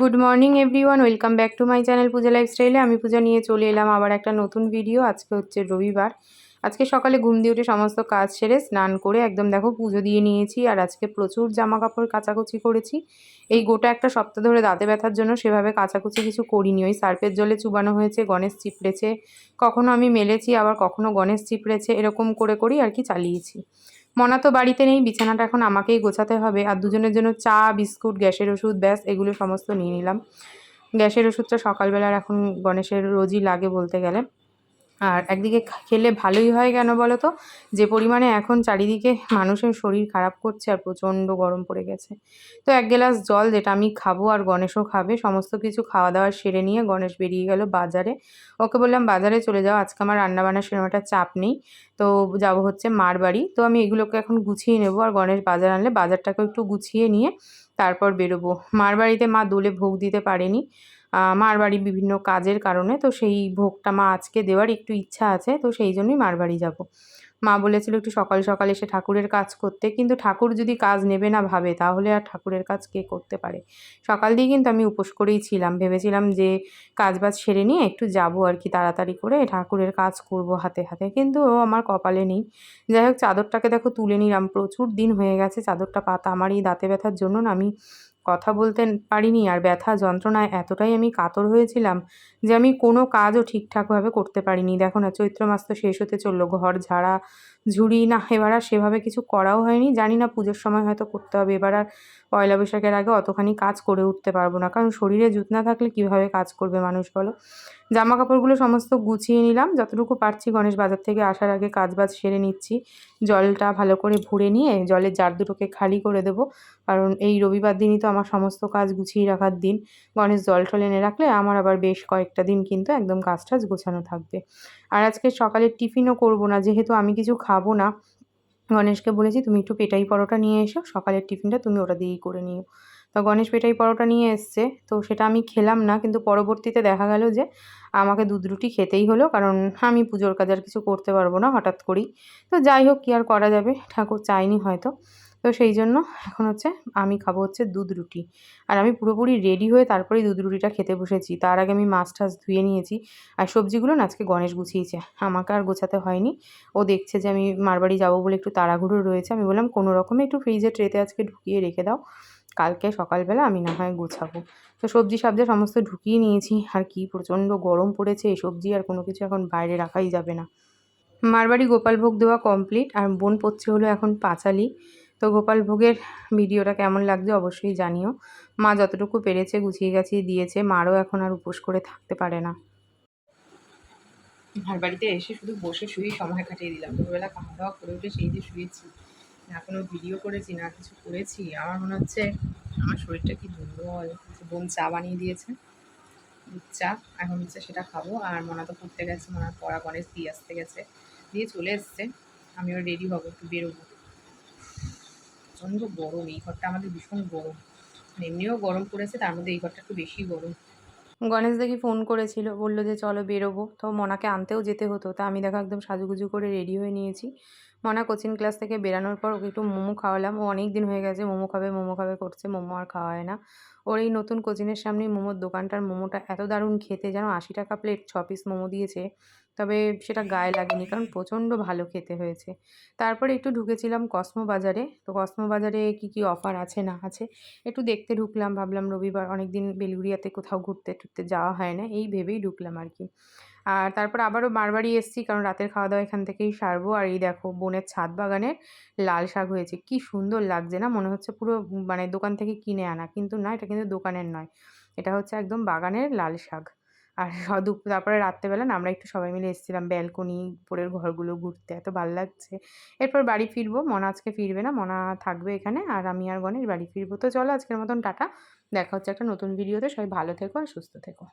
Good morning everyone welcome back to my channel Puja লাইফস্টাইলে আমি পূজা নিয়ে চলে এলাম আবার একটা নতুন ভিডিও আজকে হচ্ছে রবিবার। আজকে সকালে ঘুম দিয়ে উঠে সমস্ত কাজ সেরে স্নান করে একদম দেখো পুজো দিয়ে নিয়েছি আর আজকে প্রচুর জামা কাপড় কাচাকুচি করেছি। এই গোটা একটা সপ্তাহ ধরে দাঁতে ব্যথার জন্য সেভাবে কাচাকুচি কিছু করিনি। ওই সার্ফের জলে চুবানো হয়েছে, গণেশ চিপড়েছে। কখনো আমি মেলেছি, আবার কখনো গণেশ চিপড়েছে। এরকম করে করেই আর কি চালিয়েছি। মনা তো বাড়িতে নেই, বিছানাটা এখন আমাকেই গোছাতে হবে। আর দুজনের জন্য চা, বিস্কুট, গ্যাসের ওষুধ, ব্যাস, এগুলো সমস্ত নিয়ে নিলাম। গ্যাসের ওষুধটা সকালবেলার এখন গণেশের রোজই লাগে বলতে গেলে। আর একদিকে খেলে ভালোই হয় কেন বলো তো? যে পরিমাণে এখন চারিদিকে মানুষের শরীর খারাপ করছে আর প্রচণ্ড গরম পড়ে গেছে। তো এক গ্লাস জল যেটা আমি খাব আর গণেশও খাবে, সমস্ত কিছু খাওয়া দাওয়া সেরে নিয়ে গণেশ বেরিয়ে গেল বাজারে। ওকে বললাম, বাজারে চলে যাও, আজকে আমার রান্নাবান্নার সেরকম চাপ নেই। তো যাব হচ্ছে মার বাড়ি। তো আমি এগুলোকে এখন গুছিয়ে নেব আর গণেশ বাজার আনলে বাজারটাকে একটু গুছিয়ে নিয়ে তারপর বেরোবো। মার বাড়িতে মা দোলে ভোগ দিতে পারেনি। মার বাড়ি বিভিন্ন কাজের কারণে, তো সেই ভোগটা মা আজকে দেওয়ার একটু ইচ্ছা আছে, তো সেই জন্যই মার বাড়ি যাব। মা বলেছিল একটু সকাল সকাল এসে ঠাকুরের কাজ করতে, কিন্তু ঠাকুর যদি কাজ নেবে না ভাবে, তাহলে আর ঠাকুরের কাজ কে করতে পারে? সকাল দিয়ে কিন্তু আমি উপোস করেই ছিলাম, ভেবেছিলাম যে কাজ বাজ সেরে নিয়ে একটু যাব আর কি তাড়াতাড়ি করে, ঠাকুরের কাজ করব হাতে হাতে, কিন্তু ও আমার কপালে নেই। যাই হোক, চাদরটাকে দেখো তুলে নিলাম, প্রচুর দিন হয়ে গেছে, চাদরটা পাতা আমার এই দাঁতে ব্যথার জন্য না আমি কথা বলতে পারিনি আর ব্যথা যন্ত্রণায় এতটাই আমি কাতর হয়েছিলাম যে আমি কোনো কাজও ঠিকঠাকভাবে করতে পারিনি। দেখো না, চৈত্র মাস তো শেষ হতে চলল, ঘর ঝাড়া, ঝুড়ি, না, এবার আর সেভাবে কিছু করাও হয়নি। জানি না, পুজোর সময় হয়তো করতে হবে, এবার আর পয়লা বৈশাখের আগে অতখানি কাজ করে উঠতে পারব না। কারণ শরীরে জুত না থাকলে কীভাবে কাজ করবে মানুষ বলো? জামা কাপড়গুলো সমস্ত গুছিয়ে নিলাম। যতটুকু পারছি গণেশ বাজার থেকে আসার আগে কাজ বাজ সেরে নিচ্ছি। জলটা ভালো করে ভরে নিয়ে জলের জার দুটোকে খালি করে দেবো। কারণ এই রবিবার দিনই তো আমার সমস্ত কাজ গুছিয়ে রাখার দিন। গণেশ জল টল এনে রাখলে আমার আবার বেশ কয়েকটা দিন কিন্তু একদম কাজ টাজ গোছানো থাকবে। আর আজকে সকালের টিফিনও করব না, যেহেতু আমি কিছু খাব না। গণেশকে বলেছি, তুমি একটু পেটাই পরোটা নিয়ে এসো, সকালের টিফিনটা তুমি ওটা দিয়েই করে নিও। তো গণেশ পেটাই পরোটা নিয়ে এসছে। তো সেটা আমি খেলাম না, কিন্তু পরবর্তীতে দেখা গেল যে আমাকে দুধ রুটি খেতেই হলো, কারণ আমি পুজোর কাজ আর কিছু করতে পারব না হঠাৎ করেই। তো যাই হোক, কী আর করা যাবে? ঠাকুর চাইনি হয়তো। তো সেই জন্য এখন হচ্ছে আমি খাব হচ্ছে দুধ রুটি। আর আমি পুরোপুরি রেডি হয়ে তারপরেই দুধ রুটিটা খেতে বসেছি। তার আগে আমি মাছ টাছ ধুয়ে নিয়েছি। আর সবজিগুলো না আজকে গণেশ গুছিয়েছে। আমাকে আর গোছাতে হয়নি। ও দেখছে যে আমি মারবাড়ি যাব বলে একটু তাড়াহুড়ো রয়েছে। আমি বললাম, কোনো রকমে একটু ফ্রিজে ট্রেতে আজকে ঢুকিয়ে রেখে দাও। কালকে সকালবেলা আমি না হয় গোছাবো। তো সবজি সাবজা সমস্ত ঢুকিয়ে নিয়েছি। আর কি প্রচণ্ড গরম পড়েছে। এই সবজি আর কোনো কিছু এখন বাইরে রাখাই যাবে না। মারবাড়ি গোপালভোগ দেওয়া কমপ্লিট আর বোন পড়ছে হলো এখন পাঁচালি। তো গোপাল ভোগের ভিডিওটা কেমন লাগছে অবশ্যই জানিও। মা যতটুকু পেরেছে গুছিয়ে গেছিয়ে দিয়েছে, মারও এখন আর উপোস করে থাকতে পারে না। আর বাড়িতে এসে শুধু বসে শুয়েই সময় কাটিয়ে দিলাম। দুপুরবেলা খাওয়া দাওয়া করে উঠে সেই যে শুয়েছি। না কোনো ভিডিও করেছি, না কিছু করেছি। আমার মনে হচ্ছে আমার শরীরটা কি দুর্বল। বোন চা বানিয়ে দিয়েছে। চা, এখন হচ্ছে সেটা খাব। আর মনা তো পড়তে গেছে, মনার পড়া গণেশ দিয়ে আসতে গেছে। দিয়ে চলে এসছে। আমিও রেডি হব, একটু বেরোবো। প্রচণ্ড গরম, এই ঘরটা আমাদের ভীষণ গরম। এমনিও গরম পড়েছে, তার মধ্যে এই ঘরটা একটু বেশি গরম। গণেশ দেখি ফোন করেছিল, বলল যে চলো বেরোবো। তো মনাকে আনতেও যেতে হতো, তা আমি দেখো একদম সাজুগুজু করে রেডি হয়ে নিয়েছি। মনা কোচিং ক্লাস থেকে বেরানোর পর ওকে একটু মোমো খাওয়ালাম। ও অনেক দিন হয়ে গেছে, মোমো খাবে মোমো খাবে করছে, মোমো আর খাওয়া হয় না। ওর এই নতুন কোচিংয়ের সামনেই মোমোর দোকানটার মোমোটা এত দারুণ খেতে, যেন আশি টাকা প্লেট ছ পিস মোমো দিয়েছে। তবে সেটা গায়ে লাগেনি কারণ প্রচণ্ড ভালো খেতে হয়েছে। তারপরে একটু ঢুকেছিলাম কসমো বাজারে। তো কসমো বাজারে কি কি অফার আছে, না আছে, একটু দেখতে ঢুকলাম, ভাবলাম রবিবার অনেক দিন বেলগুড়িয়াতে কোথাও ঘুরতে টুরতে যাওয়া হয় না, এই ভেবেই ঢুকলাম আর কি। আর তারপর আবারও বারবারই এসেছি কারণ রাতের খাওয়া দাওয়া এখান থেকেই সারবো। আর এই দেখো, বোনের ছাদ বাগানের লাল শাক হয়েছে, কি সুন্দর লাগছে না? মনে হচ্ছে পুরো মানে দোকান থেকে কিনে আনা, কিন্তু না, এটা কিন্তু দোকানের নয়। এটা হচ্ছে একদম বাগানের লাল শাক। আর দুপুর তারপরে রাত্রেবেলা না আমরা একটু সবাই মিলে এসেছিলাম ব্যালকনি, উপরের ঘরগুলো ঘুরতে। এত ভালো লাগছে। এরপর বাড়ি ফিরবো। মনা আজকে ফিরবে না। মনা থাকবে এখানে। আর আমি আর গণেশ বাড়ি ফিরবো। তো চলো আজকের মতন টাটা। দেখা হচ্ছে একটা নতুন ভিডিওতে সবাই ভালো থেকো আর সুস্থ থেকো।